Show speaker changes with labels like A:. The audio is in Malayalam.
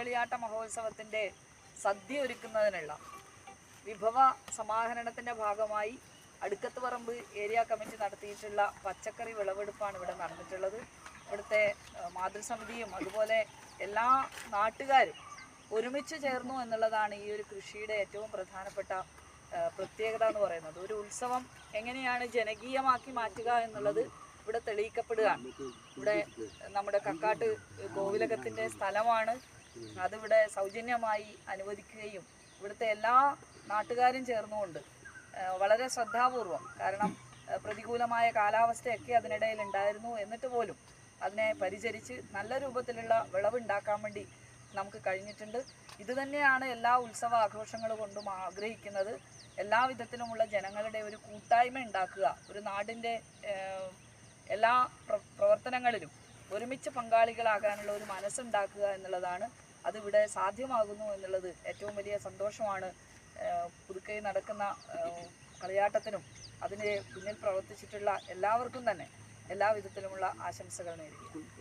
A: പുലികളിയാട്ട മഹോത്സവത്തിന്റെ സദ്യ ഒരുക്കുന്നതിനുള്ള വിഭവ സമാഹരണത്തിന്റെ ഭാഗമായി അടുക്കത്ത് പറമ്പ് ഏരിയ കമ്മിറ്റി നടത്തിയിട്ടുള്ള പച്ചക്കറി വിളവെടുപ്പാണ് ഇവിടെ നടന്നിട്ടുള്ളത്. ഇവിടുത്തെ മാതൃസമിതിയും അതുപോലെ എല്ലാ നാട്ടുകാരും ഒരുമിച്ച് ചേർന്നു എന്നുള്ളതാണ് ഈ ഒരു കൃഷിയുടെ ഏറ്റവും പ്രധാനപ്പെട്ട പ്രത്യേകത എന്ന് പറയുന്നത്. ഒരു ഉത്സവം എങ്ങനെയാണ് ജനകീയമാക്കി മാറ്റുക എന്നുള്ളത് ഇവിടെ തെളിയിക്കപ്പെടുകയാണ്. ഇവിടെ നമ്മുടെ കക്കാട്ട് കോവിലകത്തിന്റെ സ്ഥലമാണ്. അതിവിടെ സൗജന്യമായി അനുവദിക്കുകയും ഇവിടുത്തെ എല്ലാ നാട്ടുകാരും ചേർന്നുകൊണ്ട് വളരെ ശ്രദ്ധാപൂർവം കാരണം പ്രതികൂലമായ കാലാവസ്ഥയൊക്കെ അതിനിടയിൽ ഉണ്ടായിരുന്നു എന്നിട്ട് പോലും അതിനെ പരിചരിച്ച് നല്ല രൂപത്തിലുള്ള വിളവുണ്ടാക്കാൻ വേണ്ടി നമുക്ക് കഴിഞ്ഞിട്ടുണ്ട്. ഇതുതന്നെയാണ് എല്ലാ ഉത്സവ ആഘോഷങ്ങൾ കൊണ്ടും ആഗ്രഹിക്കുന്നത്. എല്ലാ വിധത്തിലുമുള്ള ജനങ്ങളുടെ ഒരു കൂട്ടായ്മ ഉണ്ടാക്കുക ഒരു നാടിന്റെ എല്ലാ പ്രവർത്തനങ്ങളിലും ഒരുമിച്ച് പങ്കാളികളാകാനുള്ള ഒരു മനസ്സുണ്ടാക്കുക എന്നുള്ളതാണ് അതിവിടെ സാധ്യമാകുന്നു എന്നുള്ളത് ഏറ്റവും വലിയ സന്തോഷമാണ്. പുതുക്കൈ നടക്കുന്ന കളിയാട്ടത്തിനും അതിന് പിന്നിൽ പ്രവർത്തിച്ചിട്ടുള്ള എല്ലാവർക്കും തന്നെ എല്ലാ വിധത്തിലുമുള്ള ആശംസകൾ നേരുകയാണ്.